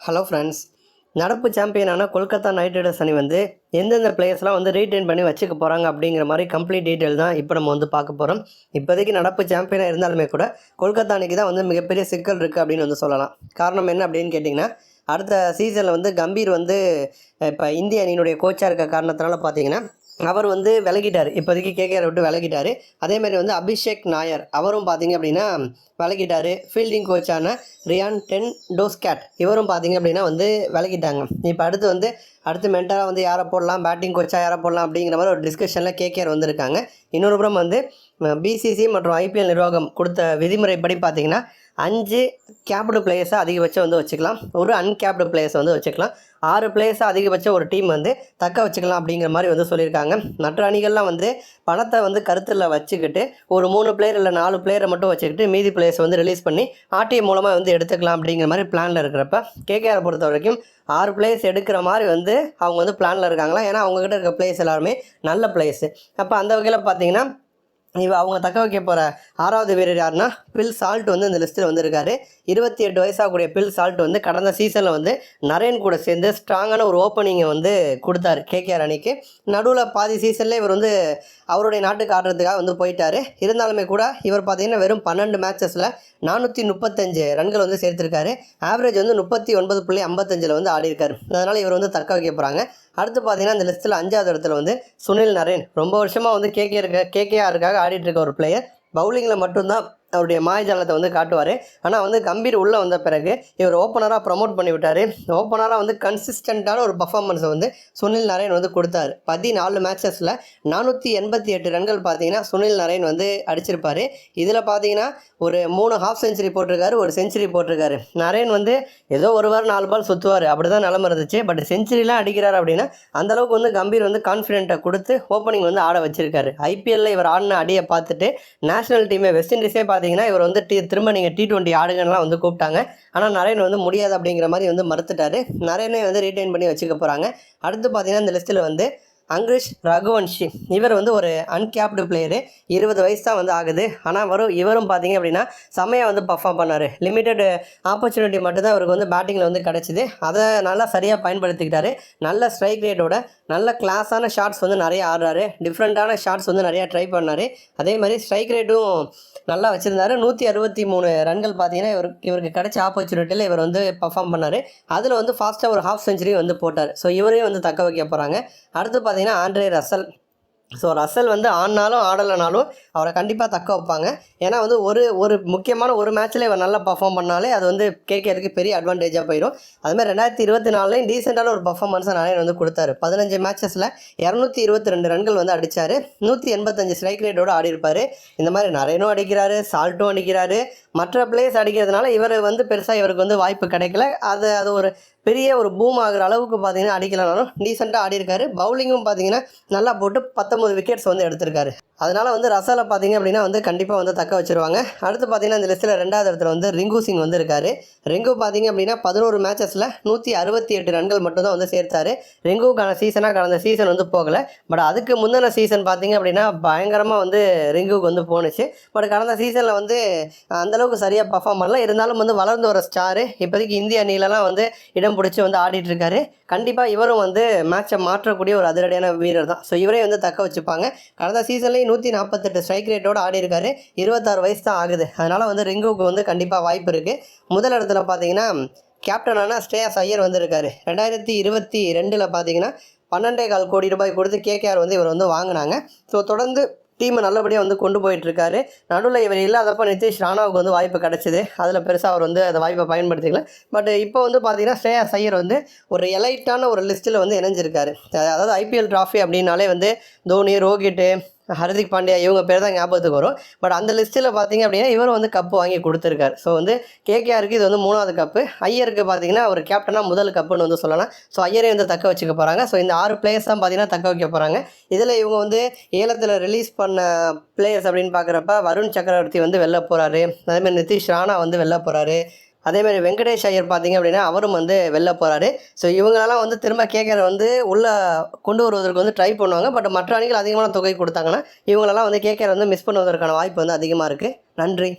Hello friends நடப்பு சாம்பியனான Kolkata night Riders அணி வந்து எந்தெந்த பிளேயர்ஸ்லாம் வந்து ரீட்டைன் பண்ணி வச்சுக்க போகிறாங்க அப்படிங்கிற மாதிரி கம்ப்ளீட் டீட்டெயில் தான் இப்போ நம்ம வந்து பார்க்க போகிறோம் இப்போதைக்கு நடப்பு சாம்பியனாக இருந்தாலுமே கூட கொல்கத்தா அணிக்கு தான் வந்து மிகப்பெரிய சிக்கல் இருக்குது அப்படின்னு வந்து சொல்லலாம். காரணம் என்ன அப்படின்னு கேட்டிங்கன்னா அடுத்த சீசனில் வந்து கம்பீர் வந்து இப்போ இந்திய அணியினுடைய கோச்சாக இருக்க காரணத்தினால பார்த்தீங்கன்னா அவர் வந்து விலகிட்டார். இப்போதைக்கு கேகேஆர் விட்டு விலகிட்டார். அதேமாதிரி வந்து அபிஷேக் நாயர் அவரும் பார்த்தீங்க அப்படின்னா விலகிட்டார். ஃபீல்டிங் கோச்சான ரியான் டென் டோஸ்கேட் இவரும் பார்த்தீங்க அப்படின்னா வந்து விலகிட்டாங்க. இப்போ அடுத்து வந்து அடுத்து மென்டராக வந்து யாரை போடலாம் பேட்டிங் கோச்சாக யாரை போடலாம் அப்படிங்கிற மாதிரி ஒரு டிஸ்கஷனில் கேகேஆர் வந்திருக்காங்க. இன்னொரு புறம் வந்து பிசிசி மற்றும் ஐபிஎல் நிர்வாகம் கொடுத்த விதிமுறைப்படி பார்த்தீங்கன்னா அஞ்சு கேப்டு பிளேயர்ஸை அதிகபட்சம் வந்து வச்சுக்கலாம். ஒரு அன்கேப்டு பிளேயர்ஸ் வந்து வச்சுக்கலாம். ஆறு பிளேயர்ஸை அதிகபட்சம் ஒரு டீம் வந்து தக்க வச்சுக்கலாம் அப்படிங்கிற மாதிரி வந்து சொல்லியிருக்காங்க. மற்ற அணிகள்லாம் வந்து பணத்தை வந்து கருத்தில் வச்சுக்கிட்டு ஒரு மூணு பிளேயர் இல்லை நாலு பிளேயரை மட்டும் வச்சுக்கிட்டு மீதி பிளேயர்ஸ் வந்து ரிலீஸ் பண்ணி ஆர்டிஎம் மூலமாக வந்து எடுத்துக்கலாம் அப்படிங்கிற மாதிரி பிளானில் இருக்கிறப்ப கேகேஆரை பொறுத்த வரைக்கும் ஆறு பிளேயர்ஸ் எடுக்கிற மாதிரி வந்து அவங்க வந்து பிளானில் இருக்காங்களா ஏன்னா அவங்கக்கிட்ட இருக்க பிளேயர்ஸ் எல்லாருமே நல்ல பிளேயர்ஸு அப்போ அந்த வகையில் பார்த்தீங்கன்னா இவ அவங்க தக்க வைக்க போகிற ஆறாவது வீரர் யாருன்னா பில் சால்ட் வந்து இந்த லிஸ்ட்டில் வந்திருக்காரு. இருபத்தி எட்டு வயசாகக்கூடிய பில் சால்ட் வந்து கடந்த சீசனில் வந்து நரேன் கூட சேர்ந்து ஸ்ட்ராங்கான ஒரு ஓப்பனிங்கை வந்து கொடுத்தாரு கேகேஆர் அணிக்கு. நடுவில் பாதி சீசனில் இவர் வந்து அவருடைய நாட்டுக்கு ஆடுறதுக்காக வந்து போயிட்டார். இருந்தாலுமே கூட இவர் பார்த்தீங்கன்னா வெறும் பன்னெண்டு மேட்சஸில் நானூற்றி முப்பத்தஞ்சு ரன்கள் வந்து சேர்த்துருக்காரு. ஆவரேஜ் வந்து முப்பத்தி ஒன்பது புள்ளி ஐம்பத்தஞ்சில் வந்து ஆடிருக்காரு அதனால் இவர் வந்து தக்க வைக்க போகிறாங்க அடுத்து பார்த்தீங்கன்னா இந்த லிஸ்ட்டில் அஞ்சாவது இடத்துல வந்து சுனில் நரேன். ரொம்ப வருஷமாக வந்து கேகே இருக்க கேகேஆருக்காக ஆடிட்டு இருக்க ஒரு பிளேயர் பவுலிங்கில் மட்டும்தான் அவருடைய மாயஜாலத்தை வந்து காட்டுவார். ஆனால் வந்து கம்பீர் உள்ளே வந்த பிறகு இவர் ஓப்பனராக ப்ரமோட் பண்ணி விட்டார். ஓப்பனராக வந்து கன்சிஸ்டண்ட்டான ஒரு பர்ஃபார்மன்ஸை வந்து சுனில் நரேன் வந்து கொடுத்தாரு. பதினாலு மேட்சஸில் நானூற்றி எண்பத்தி எட்டு ரன்கள் பார்த்தீங்கன்னா சுனில் நரேன் வந்து அடிச்சிருப்பார். இதில் பார்த்தீங்கன்னா ஒரு மூணு ஹாஃப் செஞ்சுரி போட்டிருக்காரு ஒரு செஞ்சுரி போட்டிருக்காரு. நரேன் வந்து ஏதோ ஒரு வாரம் நாலு பால் சுற்றுவார் அப்படி தான் நிலம இருந்துச்சு. பட் செஞ்சுரிலாம் அடிக்கிறார் அப்படின்னா அந்தளவுக்கு வந்து கம்பீர் வந்து கான்ஃபிடென்ட்டை கொடுத்து ஓப்பனிங் வந்து ஆட வச்சிருக்காரு. ஐபிஎல்லில் இவர் ஆடின அடியை பார்த்துட்டு நேஷனல் டீமே வெஸ்ட் இண்டீஸே பார்த்து பார்த்தீங்கன்னா இவர் வந்து டி திரும்ப நீங்கள் டி டுவெண்ட்டி ஆடுங்கலாம் வந்து கூப்பிட்டாங்க. ஆனால் நரேன் வந்து முடியாது அப்படிங்கிற மாதிரி வந்து மறுத்துட்டாரு. நரேனே வந்து ரீட்டைன் பண்ணி வச்சுக்க போகிறாங்க அடுத்து பார்த்தீங்கன்னா இந்த லிஸ்ட்டில் வந்து அங்கிரிஷ் ரகுவன்ஷி இவர் வந்து ஒரு அன்கேப்டு பிளேயரு இருபது வயசு தான் வந்து ஆகுது. ஆனால் வரும் இவரும் பார்த்தீங்க அப்படின்னா செம்மையாக வந்து பர்ஃபார்ம் பண்ணார். லிமிட்டட் ஆப்பர்ச்சுனிட்டி மட்டும்தான் இவருக்கு வந்து பேட்டிங்கில் வந்து கிடச்சிது. அதை நல்லா சரியாக பயன்படுத்திக்கிட்டாரு. நல்ல ஸ்ட்ரைக் ரேட்டோட நல்ல கிளாஸான ஷாட்ஸ் வந்து நிறைய ஆடுறாரு. டிஃப்ரெண்ட்டான ஷாட்ஸ் வந்து நிறையா ட்ரை பண்ணார். அதே மாதிரி ஸ்ட்ரைக் ரேட்டும் நல்லா வச்சுருந்தாரு. நூற்றி அறுபத்தி மூணு ரன்கள் பார்த்தீங்கன்னா இவருக்கு இவருக்கு கிடைச்ச ஆப்பர்ச்சுனிட்டியில் இவர் வந்து பர்ஃபார்ம் பண்ணார். அதில் வந்து ஃபாஸ்ட்டாக ஒரு ஹாஃப் செஞ்சுரி வந்து போட்டார். ஸோ இவரையும் வந்து தக்க வைக்க போகிறாங்க அடுத்து பார்த்தீங்கன்னா ஆண்ட்ரே ரசல். ஸோ ரசல் வந்து ஆடினாலும் ஆடலைனாலும் அவரை கண்டிப்பாக தக்க வைப்பாங்க. ஏன்னா வந்து ஒரு ஒரு முக்கியமான ஒரு மேட்ச்சில் இவர் நல்லா பர்ஃபார்ம் பண்ணாலே அது வந்து கேகேருக்கு பெரிய அட்வான்டேஜாக போயிடும். அதுமாதிரி ரெண்டாயிரத்தி இருபத்தி நாலுலையும் டீசெண்டான ஒரு பர்ஃபார்மன்ஸை நிறைய வந்து கொடுத்தாரு. பதினஞ்சு மேட்சஸில் இரநூத்தி இருபத்தி ரெண்டு ரன்கள் வந்து அடித்தார் நூற்றி எண்பத்தஞ்சு ஸ்ட்ரைக் ரேட்டோடு ஆடிருப்பார் இந்த மாதிரி நிறையனும் அடிக்கிறாரு சால்ட்டும் அடிக்கிறாரு. மற்ற பிளேயர்ஸ் அடிக்கிறதுனால இவர் வந்து பெருசாக இவருக்கு வந்து வாய்ப்பு கிடைக்கல. அது அது ஒரு பெரிய ஒரு பூம் ஆகுற அளவுக்கு பார்த்தீங்கன்னா அடிக்கலனாலும் டீசெண்டாக ஆடிருக்காரு பவுலிங்கும் பார்த்தீங்கன்னா நல்லா போட்டு பத்தொம்பது விக்கெட்ஸ் வந்து எடுத்திருக்காரு. அதனால் வந்து ரசாலை பார்த்தீங்க அப்படின்னா வந்து கண்டிப்பாக வந்து தக்க வச்சுருவாங்க. அடுத்து பார்த்தீங்கன்னா இந்த லிஸ்ட்டில் ரெண்டாவது இடத்துல வந்து ரிங்கு சிங் வந்து இருக்காரு. ரிங்கு பார்த்தீங்க அப்படின்னா பதினோரு மேட்சஸில் நூற்றி அறுபத்தி எட்டு ரன்கள் மட்டும்தான் வந்து சேர்த்தாரு. ரிங்குக்கான சீசனாக கடந்த சீசன் வந்து போகலை. பட் அதுக்கு முந்தின சீசன் பார்த்தீங்க அப்படின்னா பயங்கரமாக வந்து ரிங்குக்கு வந்து போணுச்சு. பட் கடந்த சீசனில் வந்து அந்தளவுக்கு சரியாக பர்ஃபார்ம் பண்ணல. இருந்தாலும் வந்து வளர்ந்து வர ஸ்டாரு இப்போதைக்கு இந்திய அணிலலாம் வந்து இடம் பிடிச்சி வந்து ஆடிட்டுருக்காரு கண்டிப்பாக இவரும் வந்து மேட்சை மாற்றக்கூடிய ஒரு அதிரடியான வீரர் தான் ஸோ இவரே வந்து தக்க வச்சுப்பாங்க. கடந்த சீசன்லேயும் நூற்றி நாற்பத்தெட்டு ஸ்ட்ரைக் ரேட்டோடு ஆடி இருக்காரு. இருபத்தாறு வயசு தான் ஆகுது. அதனால் வந்து ரிங்குக்கு வந்து கண்டிப்பாக வாய்ப்பு இருக்குது முதல் இடத்துல பார்த்தீங்கன்னா கேப்டனான ஸ்ரேயாஸ் ஐயர் வந்திருக்காரு. ரெண்டாயிரத்தி இருபத்தி ரெண்டில் பார்த்தீங்கன்னா பன்னெண்டே கால் கோடி ரூபாய் கொடுத்து கேகேஆர் வந்து இவர் வந்து வாங்கினாங்க. ஸோ தொடர்ந்து டீமை நல்லபடியாக வந்து கொண்டு போயிட்டுருக்காரு. நடுவில் இவர் இல்லாதப்போ நிதிஷ் ராணாவுக்கு வந்து வாய்ப்பு கிடச்சிது. அதில் பெருசாக அவர் வந்து அந்த வாய்ப்பை பயன்படுத்திக்கல. பட் இப்போ வந்து பார்த்தீங்கன்னா ஸ்ரேயா சையர் வந்து ஒரு எலைட்டான ஒரு லிஸ்ட்டில் வந்து இணைஞ்சிருக்காரு. அதாவது ஐபிஎல் ட்ராஃபி அப்படின்னாலே வந்து தோனி ரோஹிட்டு ஹர்திக் பாண்டியா இவங்க பேர் தான் ஞாபகத்துக்கு வரும். பட் அந்த லிஸ்ட்டில் பார்த்தீங்க அப்படின்னா இவரும் வந்து கப்பு வாங்கி கொடுத்துருக்காரு. ஸோ வந்து கேகேஆருக்கு இது வந்து மூணாவது கப்பு ஐயருக்கு பார்த்தீங்கன்னா ஒரு கேப்டனாக முதல் கப்புன்னு வந்து சொல்லலாம். ஸோ ஐயரே வந்து தக்க வச்சுக்க போகிறாங்க ஸோ இந்த ஆறு பிளேயர்ஸ் தான் பார்த்தீங்கன்னா தக்க வைக்க போகிறாங்க இதில் இவங்க வந்து ஏலத்தில் ரிலீஸ் பண்ண பிளேயர்ஸ் அப்படின்னு பார்க்குறப்ப வருண் சக்கரவர்த்தி வந்து வெளில போகிறாரு அதேமாதிரி நிதிஷ் ராணா வந்து வெளில போகிறாரு அதேமாதிரி வெங்கடேஷ் ஐயர் பார்த்தீங்க அப்படின்னா அவரும் வந்து வெளில போகிறாரு ஸோ இவங்களெல்லாம் வந்து திரும்ப கேட்குற வந்து உள்ளே கொண்டு வருவதற்கு வந்து ட்ரை பண்ணுவாங்க. பட் மற்ற அணிகள் அதிகமான தொகை கொடுத்தாங்கன்னா இவங்களெல்லாம் வந்து கேட்குற வந்து மிஸ் பண்ணுவதற்கான வாய்ப்பு வந்து அதிகமாக இருக்குது நன்றி.